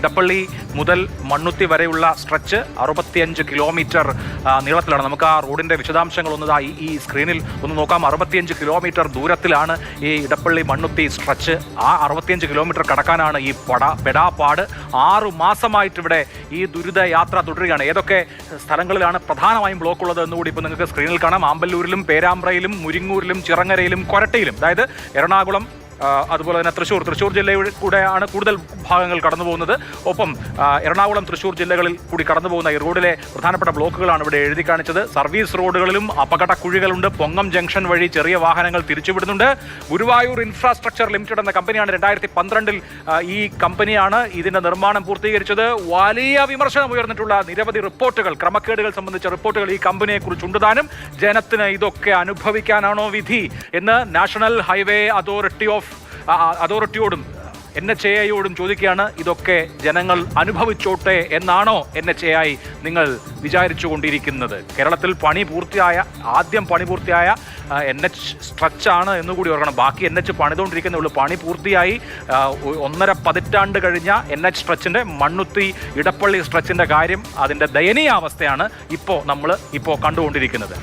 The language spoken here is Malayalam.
ഇടപ്പള്ളി മുതൽ മണ്ണുത്തി വരെയുള്ള സ്ട്രെച്ച് അറുപത്തിയഞ്ച് കിലോമീറ്റർ നീളത്തിലാണ്. നമുക്ക് ആ റോഡിന്റെ വിശദാംശങ്ങൾ ഒന്നതായി ഈ സ്ക്രീനിൽ ഒന്ന് നോക്കാം. അറുപത്തിയഞ്ച് കിലോമീറ്റർ ദൂരത്തിലാണ് ഈ ഇടപ്പള്ളി മണ്ണുത്തി സ്ട്രെച്ച്. ആ അറുപത്തിയഞ്ച് കിലോമീറ്റർ കടക്കാനാണ് ഈ പട പെടാപ്പാട്. ആറു മാസമായിട്ട് ഇവിടെ ഈ ദുരിത യാത്ര തുടരുകയാണ്. ഏതൊക്കെ സ്ഥലങ്ങളിലാണ് പ്രധാനമായും ബ്ലോക്ക് ഉള്ളത് എന്നുകൂടി ഇപ്പോൾ നിങ്ങൾക്ക് സ്ക്രീനിൽ കാണാം. ആമ്പല്ലൂരിലും പേരാമ്പ്രയിലും മുരിങ്ങൂരിലും ചിറങ്ങരയിലും കൊരട്ടയിലും. അതായത് എറണാകുളം അതുപോലെ തന്നെ തൃശ്ശൂർ തൃശ്ശൂർ ജില്ലയുടെ കൂടെയാണ് കൂടുതൽ ഭാഗങ്ങൾ കടന്നു പോകുന്നത് ഒപ്പം എറണാകുളം തൃശ്ശൂർ ജില്ലകളിൽ കൂടി കടന്നു പോകുന്ന ഈ റോഡിലെ പ്രധാനപ്പെട്ട ബ്ലോക്കുകളാണ് ഇവിടെ എഴുതി കാണിച്ചത്. സർവീസ് റോഡുകളിലും അപകട കുഴികളുണ്ട്. പൊങ്ങം ജംഗ്ഷൻ വഴി ചെറിയ വാഹനങ്ങൾ തിരിച്ചുവിടുന്നുണ്ട്. ഗുരുവായൂർ ഇൻഫ്രാസ്ട്രക്ചർ ലിമിറ്റഡ് എന്ന കമ്പനിയാണ് രണ്ടായിരത്തി പന്ത്രണ്ടിൽ ഈ കമ്പനിയാണ് ഇതിന്റെ നിർമ്മാണം പൂർത്തീകരിച്ചത്. വലിയ വിമർശനം ഉയർന്നിട്ടുള്ള നിരവധി റിപ്പോർട്ടുകൾ ക്രമക്കേടുകൾ സംബന്ധിച്ച റിപ്പോർട്ടുകൾ ഈ കമ്പനിയെ കുറിച്ചുണ്ട് താനും. ജനത്തിന് ഇതൊക്കെ അനുഭവിക്കാനാണോ വിധി എന്ന് നാഷണൽ ഹൈവേ അതോറിറ്റി ഓഫ് അതോറിറ്റിയോടും എൻ എച്ച് എ ഐയോടും ചോദിക്കുകയാണ് ഇതൊക്കെ ജനങ്ങൾ അനുഭവിച്ചോട്ടെ എന്നാണോ എൻ എച്ച് എ ഐ നിങ്ങൾ വിചാരിച്ചു കൊണ്ടിരിക്കുന്നത് കേരളത്തിൽ പണി പൂർത്തിയായ ആദ്യം പണി പൂർത്തിയായ എൻ എച്ച് സ്ട്രെച്ചാണ് എന്നുകൂടി ഓർക്കണം. ബാക്കി എൻ എച്ച് പണിതുകൊണ്ടിരിക്കുന്നേ ഉള്ളൂ. പണി പൂർത്തിയായി ഒന്നര പതിറ്റാണ്ട് കഴിഞ്ഞ എൻ എച്ച് സ്ട്രെച്ചിന്റെ മണ്ണുത്തി ഇടപ്പള്ളി സ്ട്രെച്ചിന്റെ കാര്യം അതിന്റെ ദയനീയ അവസ്ഥയാണ് ഇപ്പോൾ നമ്മൾ ഇപ്പോൾ കണ്ടുകൊണ്ടിരിക്കുന്നത്.